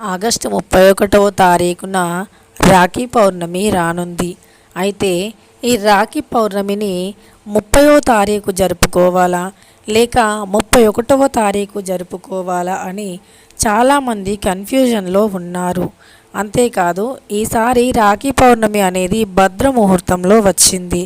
August ముప్పై ఒకటవ తారీఖున రాఖీ పౌర్ణమి రానుంది. అయితే ఈ రాఖీ పౌర్ణమిని ముప్పయో తారీఖు జరుపుకోవాలా? లేక ముప్పై ఒకటవ తారీఖు జరుపుకోవాలా అని చాలామంది కన్ఫ్యూజన్లో ఉన్నారు. అంతేకాదు ఈసారి రాఖీ పౌర్ణమి అనేది భద్ర ముహూర్తంలో వచ్చింది.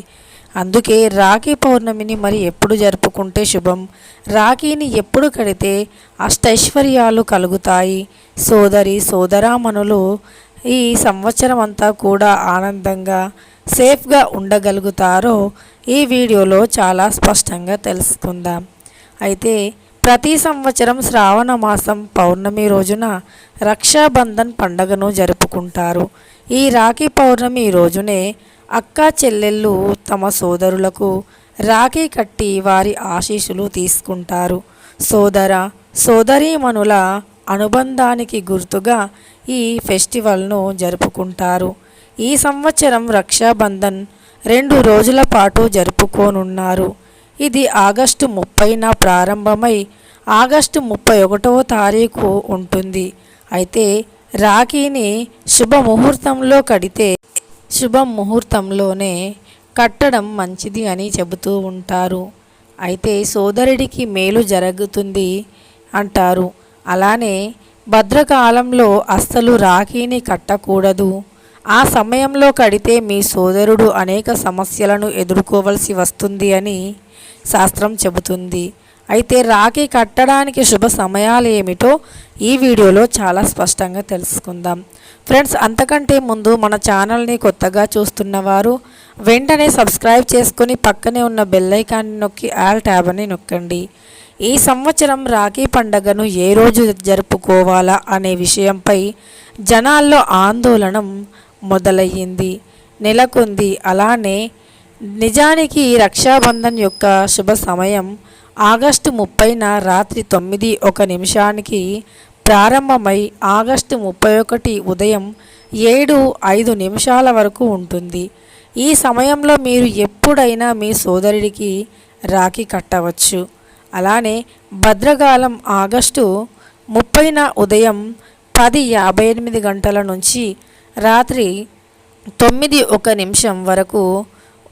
అందుకే రాఖీ పౌర్ణమిని మరి ఎప్పుడు జరుపుకుంటే శుభం? రాఖీని ఎప్పుడు కడితే అష్టైశ్వర్యాలు కలుగుతాయి? సోదరి సోదరామణులు ఈ సంవత్సరం అంతా కూడా ఆనందంగా సేఫ్గా ఉండగలుగుతారో ఈ వీడియోలో చాలా స్పష్టంగా తెలుసుకుందాం. అయితే ప్రతి సంవత్సరం శ్రావణ మాసం పౌర్ణమి రోజున రక్షాబంధన్ పండగను జరుపుకుంటారు. ఈ రాఖీ పౌర్ణమి రోజునే అక్క చెల్లెళ్ళు తమ సోదరులకు రాఖీ కట్టి వారి ఆశీస్సులు తీసుకుంటారు. సోదర సోదరీమణుల అనుబంధానికి గుర్తుగా ఈ ఫెస్టివల్ను జరుపుకుంటారు. ఈ సంవత్సరం రక్షాబంధన్ రెండు రోజుల పాటు జరుపుకోనున్నారు. ఇది ఆగస్టు ముప్పైన ప్రారంభమై ఆగస్టు ముప్పై ఒకటవ తారీఖు ఉంటుంది. అయితే రాఖీని శుభముహూర్తంలో కడితే శుభ ముహూర్తంలోనే కట్టడం మంచిది అని చెబుతూ ఉంటారు. అయితే సోదరుడికి మేలు జరుగుతుంది అంటారు. అలానే భద్రకాలంలో అస్సలు రాఖీని కట్టకూడదు. ఆ సమయంలో కడితే మీ సోదరుడు అనేక సమస్యలను ఎదుర్కోవలసి వస్తుంది అని శాస్త్రం చెబుతుంది. అయితే రాఖీ కట్టడానికి శుభ సమయాలు ఏమిటో ఈ వీడియోలో చాలా స్పష్టంగా తెలుసుకుందాం. ఫ్రెండ్స్ అంతకంటే ముందు మన ఛానల్ని కొత్తగా చూస్తున్నవారు వెంటనే సబ్స్క్రైబ్ చేసుకుని పక్కనే ఉన్న బెల్లైకాన్ని నొక్కి ఆల్ ట్యాబ్ అని నొక్కండి. ఈ సంవత్సరం రాఖీ పండగను ఏ రోజు జరుపుకోవాలా అనే విషయంపై జనాల్లో ఆందోళన మొదలయ్యింది నెలకొంది. అలానే నిజానికి రక్షాబంధన్ యొక్క శుభ సమయం ఆగస్టు ముప్పైన రాత్రి తొమ్మిది ఒక నిమిషానికి ప్రారంభమై ఆగస్టు ముప్పై ఒకటి ఉదయం ఏడు ఐదు నిమిషాల వరకు ఉంటుంది. ఈ సమయంలో మీరు ఎప్పుడైనా మీ సోదరుడికి రాఖీ కట్టవచ్చు. అలానే భద్రకాలం ఆగస్టు ముప్పైన ఉదయం పది యాభై ఎనిమిది గంటల నుంచి రాత్రి తొమ్మిది ఒక నిమిషం వరకు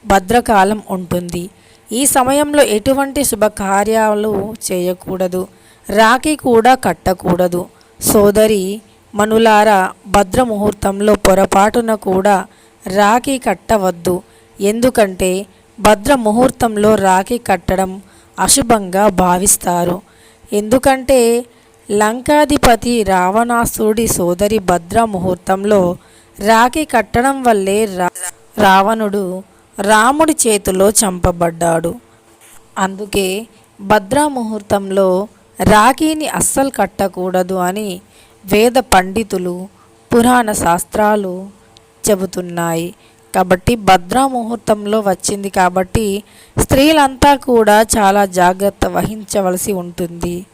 భద్రకాలం ఉంటుంది. ఈ సమయంలో ఎటువంటి శుభకార్యాలు చేయకూడదు. రాఖీ కూడా కట్టకూడదు. సోదరి మనులారా భద్ర ముహూర్తంలో పొరపాటున కూడా రాఖీ కట్టవద్దు. ఎందుకంటే భద్ర ముహూర్తంలో రాఖీ కట్టడం అశుభంగా భావిస్తారు. ఎందుకంటే లంకాధిపతి రావణాసుడి సోదరి భద్ర ముహూర్తంలో రాఖీ కట్టడం వల్లే రా రావణుడు రాముడి చేతిలో చంపబడ్డాడు. అందుకే భద్రా ముహూర్తంలో రాఖీని అస్సలు కట్టకూడదు అని వేద పండితులు పురాణ శాస్త్రాలు చెబుతున్నాయి. కాబట్టి భద్రా ముహూర్తంలో వచ్చింది కాబట్టి స్త్రీలంతా కూడా చాలా జాగ్రత్త వహించవలసి ఉంటుంది.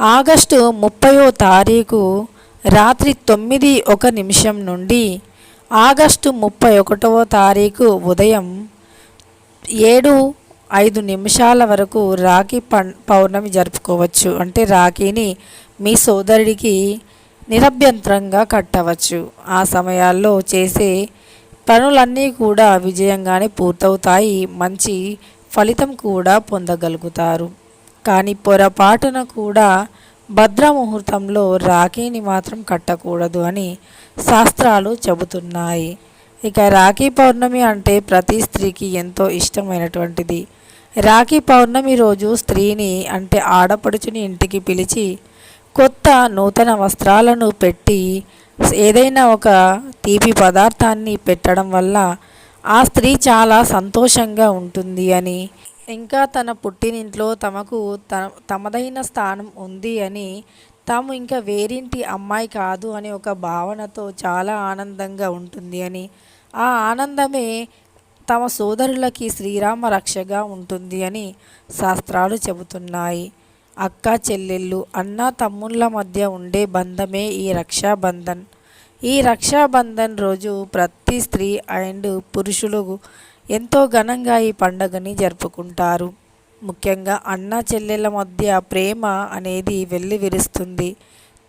ఆగస్టు ముప్పయో తారీఖు రాత్రి తొమ్మిది ఒక నిమిషం నుండి ఆగస్టు ముప్పై ఒకటవ తారీఖు ఉదయం ఏడు ఐదు నిమిషాల వరకు రాఖీ పం పౌర్ణమి జరుపుకోవచ్చు. అంటే రాఖీని మీ సోదరుడికి నిరభ్యంతరంగా కట్టవచ్చు. ఆ సమయాల్లో చేసే పనులన్నీ కూడా విజయంగానే పూర్తవుతాయి. మంచి ఫలితం కూడా పొందగలుగుతారు. కానీ పొరపాటున కూడా భద్ర ముహూర్తంలో రాఖీని మాత్రం కట్టకూడదు అని శాస్త్రాలు చెబుతున్నాయి. ఇక రాఖీ పౌర్ణమి అంటే ప్రతి స్త్రీకి ఎంతో ఇష్టమైనటువంటిది. రాఖీ పౌర్ణమి రోజు స్త్రీని అంటే ఆడపడుచుని ఇంటికి పిలిచి కొత్త నూతన వస్త్రాలను పెట్టి ఏదైనా ఒక తీపి పదార్థాన్ని పెట్టడం వల్ల ఆ స్త్రీ చాలా సంతోషంగా ఉంటుంది అని. ఇంకా తన పుట్టినింట్లో తమకు త తమదైన స్థానం ఉంది అని తాము ఇంకా వేరింటి అమ్మాయి కాదు అనే ఒక భావనతో చాలా ఆనందంగా ఉంటుంది అని. ఆ ఆనందమే తమ సోదరులకి శ్రీరామ రక్షగా ఉంటుంది అని శాస్త్రాలు చెబుతున్నాయి. అక్క చెల్లెళ్ళు అన్న తమ్ముళ్ళ మధ్య ఉండే బంధమే ఈ రక్షాబంధన్. ఈ రక్షాబంధన్ రోజు ప్రతి స్త్రీ అండ్ పురుషులు ఎంతో ఘనంగా ఈ పండుగని జరుపుకుంటారు. ముఖ్యంగా అన్న చెల్లెల మధ్య ప్రేమ అనేది వెల్లివిరుస్తుంది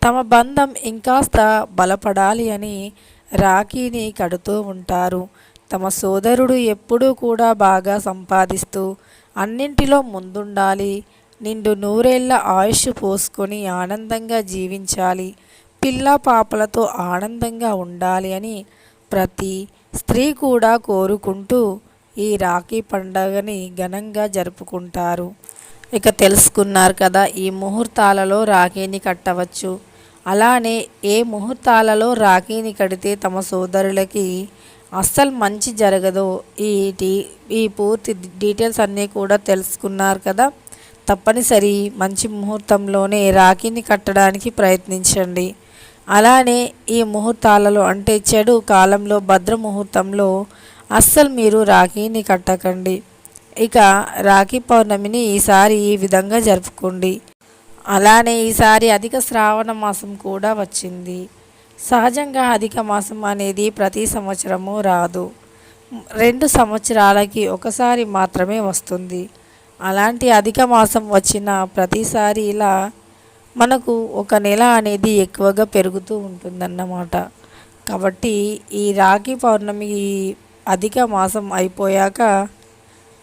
తమ బంధం ఇంకాస్త బలపడాలి అని రాఖీని కడుతూ ఉంటారు. తమ సోదరుడు ఎప్పుడూ కూడా బాగా సంపాదిస్తూ అన్నింటిలో ముందుండాలి. నిండు నూరేళ్ళ ఆయుష్ పోసుకొని ఆనందంగా జీవించాలి. పిల్ల పాపలతో ఆనందంగా ఉండాలి అని ప్రతి స్త్రీ కూడా కోరుకుంటూ ఈ రాఖీ పండగని ఘనంగా జరుపుకుంటారు. ఇక తెలుసుకున్నారు కదా ఈ ముహూర్తాలలో రాఖీని కట్టవచ్చు. అలానే ఏ ముహూర్తాలలో రాఖీని కడితే తమ సోదరులకి అస్సలు మంచి జరగదో ఈ ఈ పూర్తి డీటెయిల్స్ అన్నీ కూడా తెలుసుకున్నారు కదా. తప్పనిసరి మంచి ముహూర్తంలోనే రాఖీని కట్టడానికి ప్రయత్నించండి. అలానే ఈ ముహూర్తాలలో అంటే చెడు కాలంలో భద్ర ముహూర్తంలో అస్సలు మీరు రాఖీని కట్టకండి. ఇక రాఖీ పౌర్ణమిని ఈసారి ఈ విధంగా జరుపుకోండి. అలానే ఈసారి అధిక శ్రావణ మాసం కూడా వచ్చింది. సహజంగా అధిక మాసం అనేది ప్రతి సంవత్సరము రాదు. రెండు సంవత్సరాలకి ఒకసారి మాత్రమే వస్తుంది. అలాంటి అధిక మాసం వచ్చిన ప్రతిసారి ఇలా మనకు ఒక నెల అనేది ఎక్కువగా పెరుగుతూ ఉంటుందన్నమాట. కాబట్టి ఈ రాఖీ పౌర్ణమి అధిక మాసం అయిపోయాక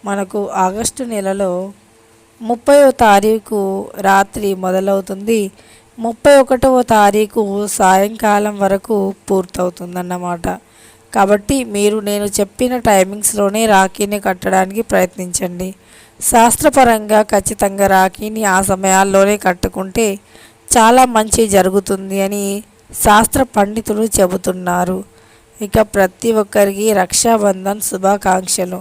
మనకు ఆగస్టు నెలలో ముప్పైవ తారీఖు రాత్రి మొదలవుతుంది. ముప్పై ఒకటవ తారీఖు సాయంకాలం వరకు పూర్తవుతుందన్నమాట. కాబట్టి మీరు నేను చెప్పిన టైమింగ్స్లోనే రాఖీని కట్టడానికి ప్రయత్నించండి. శాస్త్రపరంగా ఖచ్చితంగా రాఖీని ఆ సమయాల్లోనే కట్టుకుంటే చాలా మంచి జరుగుతుంది అని శాస్త్ర పండితులు చెబుతున్నారు. ఇక ప్రతి ఒక్కరికి రక్షాబంధన్ శుభాకాంక్షలు.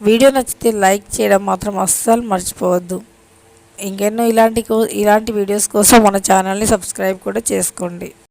వీడియో నచ్చితే లైక్ చేయడం మాత్రం అస్సలు మర్చిపోవద్దు. ఇంకెన్నో ఇలాంటి కో ఇలాంటి వీడియోస్ కోసం మన ఛానల్ని సబ్స్క్రైబ్ కూడా చేసుకోండి.